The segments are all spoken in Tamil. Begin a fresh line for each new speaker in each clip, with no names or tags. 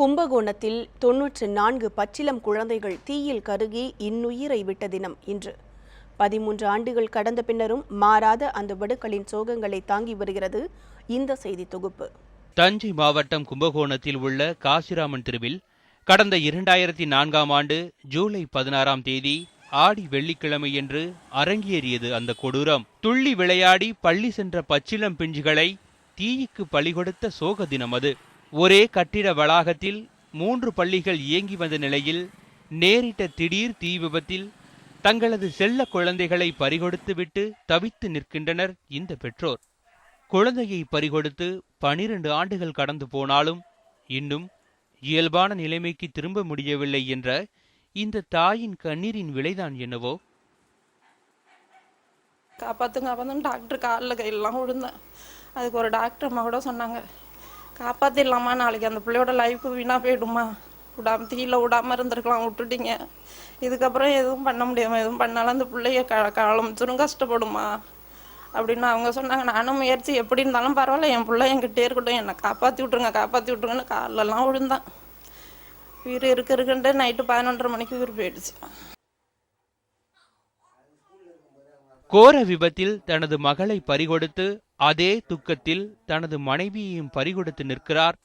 கும்பகோணத்தில் தொன்னூற்று நான்கு பச்சிலம் குழந்தைகள் தீயில் கருகி இன்னுயிரை விட்ட தினம் இன்று. பதிமூன்று ஆண்டுகள் கடந்த பின்னரும் மாறாத அந்த வடுக்களின் சோகங்களை தாங்கி வருகிறது இந்த செய்தி தொகுப்பு.
தஞ்சை மாவட்டம் கும்பகோணத்தில் உள்ள காசிராமன் திருவில் கடந்த இரண்டாயிரத்தி நான்காம் ஆண்டு ஜூலை பதினாறாம் தேதி ஆடி வெள்ளிக்கிழமையன்று அரங்கேறியது அந்த கொடூரம். துள்ளி விளையாடி பள்ளி சென்ற பச்சிலம் பிஞ்சுகளை தீய்க்கு பலிகொடுத்த சோக தினம் அது. ஒரே கட்டிட வளாகத்தில் மூன்று பள்ளிகள் இயங்கி வந்த நிலையில் நேரிட்ட திடீர் தீ விபத்தில் தங்களது செல்ல குழந்தைகளை பறிகொடுத்துவிட்டு தவித்து நிற்கின்றனர் இந்த பெற்றோர். குழந்தையை பறிகொடுத்து பனிரெண்டு ஆண்டுகள் கடந்து போனாலும் இன்னும் இயல்பான நிலைமைக்கு திரும்ப முடியவில்லை என்ற இந்த தாயின் கண்ணீரின் விலைதான் என்னவோ.
காப்பாத்துங்க காப்பாற்றுன்னு டாக்டர் காலில் கையெல்லாம் விழுந்தேன். அதுக்கு ஒரு டாக்டர் அம்மா கூட சொன்னாங்க காப்பாற்றிடலாமா நாளைக்கு அந்த பிள்ளையோட லைஃப் வீணாக போயிடுமா? விடாம தீயில விடாம இருந்திருக்கலாம் விட்டுட்டீங்க. இதுக்கப்புறம் எதுவும் பண்ண முடியாம எதுவும் பண்ணாலும் அந்த பிள்ளைய க காலமிச்சிரும் கஷ்டப்படுமா? அப்படின்னு அவங்க சொன்னாங்க. நானும் முயற்சி எப்படி இருந்தாலும் பரவாயில்ல. என் பிள்ளை என்கிட்டே இருக்கட்டும். என்னை காப்பாற்றி விட்ருங்க காப்பாற்றி விட்ருங்கன்னு காலெல்லாம் விழுந்தான். உயிர் இருக்கு இருக்குன்ட்டு நைட்டு பதினொன்றரை மணிக்கு உயிர் போயிடுச்சு.
கோர விபத்தில் தனது மகளை பறிகொடுத்து அதே துக்கத்தில் தனது மனைவியையும் பறிகொடுத்து நிற்கிறார்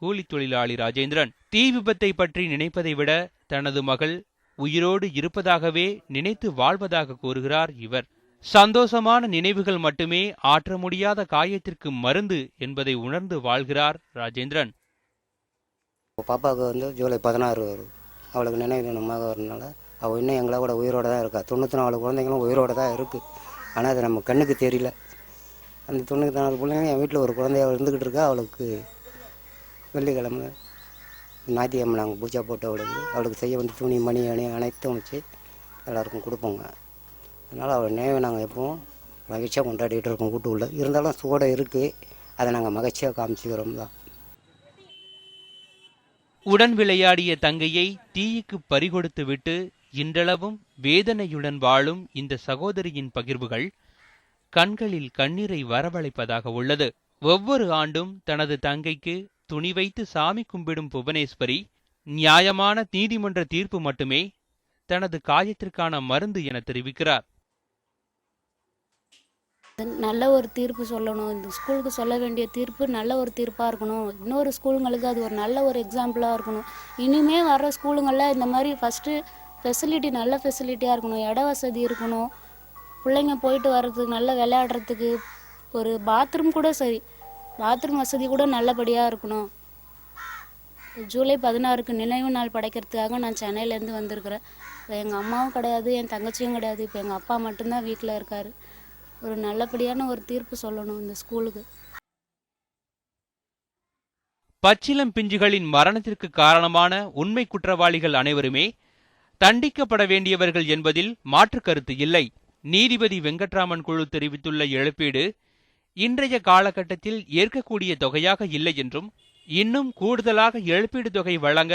கூலி தொழிலாளி ராஜேந்திரன். தீ விபத்தை பற்றி நினைப்பதை விட தனது மகள் உயிரோடு இருப்பதாகவே நினைத்து வாழ்வதாக கூறுகிறார் இவர். சந்தோஷமான நினைவுகள் மட்டுமே ஆற்ற முடியாத காயத்திற்கு மருந்து என்பதை உணர்ந்து வாழ்கிறார் ராஜேந்திரன்.
பாப்பாவுக்கு வந்து ஜூலை பதினாறு வரும். அவளுக்கு நினைவு தினமாக வரனால அவள் இன்னும் எங்களோட உயிரோட தான் இருக்கா. தொண்ணூற்றி நாலு குழந்தைங்களும் உயிரோடு தான் இருக்குது ஆனால் அது நம்ம கண்ணுக்கு தெரியல. அந்த தொண்ணூற்றி நாலு பிள்ளைங்க என் வீட்டில் ஒரு குழந்தைய இருந்துக்கிட்டு இருக்கா. அவளுக்கு வெள்ளிக்கிழமை ஞாயிற்றுக்கிழமை நாங்கள் பூஜை போட்டு அவளுக்கு அவளுக்கு செய்ய வந்து துணி மணி அணி அனைத்தும் வச்சு எல்லாருக்கும் கொடுப்போங்க. அதனால் அவள் நினைவை நாங்கள் எப்பவும் மகிழ்ச்சியாக கொண்டாடிட்டு இருக்கோம் உள்ள. இருந்தாலும் சூட இருக்குது அதை நாங்கள் மகிழ்ச்சியாக காமிச்சிக்கிறோம் தான்.
உடன் விளையாடிய தங்கையை தீயுக்கு பறிகொடுத்து விட்டு இன்றளவும் வேதனையுடன் வாழும் இந்த சகோதரியின் பகிர்வுகள் கண்களில் கண்ணீரை வரவழைப்பதாக உள்ளது. ஒவ்வொரு ஆண்டும் தனது தங்கைக்கு துணி வைத்து சாமி கும்பிடும் புவனேஸ்வரி நியாயமான நீதிமன்ற தீர்ப்பு மட்டுமே தனது காயத்திற்கான மருந்து என தெரிவிக்கிறார்.
நல்ல ஒரு தீர்ப்பு சொல்லணும். இந்த ஸ்கூலுக்கு சொல்ல வேண்டிய தீர்ப்பு நல்ல ஒரு தீர்ப்பாக இருக்கணும். இன்னொரு ஸ்கூலுங்களுக்கு அது ஒரு நல்ல ஒரு எக்ஸாம்பிளாக இருக்கணும். இனிமே வர ஸ்கூலுங்களில் இந்த மாதிரி ஃபஸ்ட்டு ஃபெசிலிட்டி நல்ல ஃபெசிலிட்டியாக இருக்கணும். இட வசதி இருக்கணும். பிள்ளைங்க போயிட்டு வர்றதுக்கு நல்லா விளையாடுறதுக்கு ஒரு பாத்ரூம் கூட சரி. பாத்ரூம் வசதி கூட நல்லபடியாக இருக்கணும். ஜூலை பதினாறுக்கு நினைவு நாள் படைக்கிறதுக்காக நான் சென்னையிலேருந்து வந்திருக்கிறேன். இப்போ எங்கள் அம்மாவும் கிடையாது என் தங்கச்சியும் கிடையாது. இப்போ எங்கள் அப்பா மட்டும்தான் வீட்டில் இருக்கார். ஒரு நல்லபடியான ஒரு தீர்ப்பு சொல்லணும் இந்த ஸ்கூலுக்கு.
பச்சிலம் பிஞ்சுகளின் மரணத்திற்கு காரணமான உண்மை குற்றவாளிகள் அனைவருமே தண்டிக்கப்பட வேண்டியவர்கள் என்பதில் மாற்று கருத்து இல்லை. நீதிபதி வெங்கட்ராமன் குழு தெரிவித்துள்ள இழப்பீடு இன்றைய காலகட்டத்தில் ஏற்கக்கூடிய தொகையாக இல்லை என்றும் இன்னும் கூடுதலாக இழப்பீடு தொகை வழங்க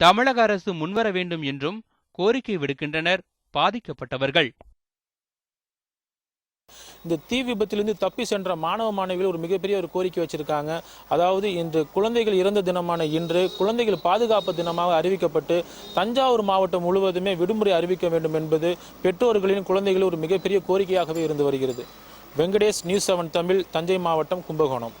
தமிழக அரசு முன்வர வேண்டும் என்றும் கோரிக்கை விடுக்கின்றனர் பாதிக்கப்பட்டவர்கள்.
இந்த தீ விபத்திலிருந்து தப்பி சென்ற மாணவ மாணவிகள் ஒரு மிகப்பெரிய ஒரு கோரிக்கை வச்சிருக்காங்க. அதாவது இன்று குழந்தைகள் இறந்த தினமான இன்று குழந்தைகள் பாதுகாப்பு தினமாக அறிவிக்கப்பட்டு தஞ்சாவூர் மாவட்டம் முழுவதுமே விடுமுறை அறிவிக்க வேண்டும் என்பது பெற்றோர்களின் குழந்தைகள் ஒரு மிகப்பெரிய கோரிக்கையாகவே இருந்து வருகிறது. வெங்கடேஷ் நியூஸ் செவன் தமிழ் தஞ்சை மாவட்டம் கும்பகோணம்.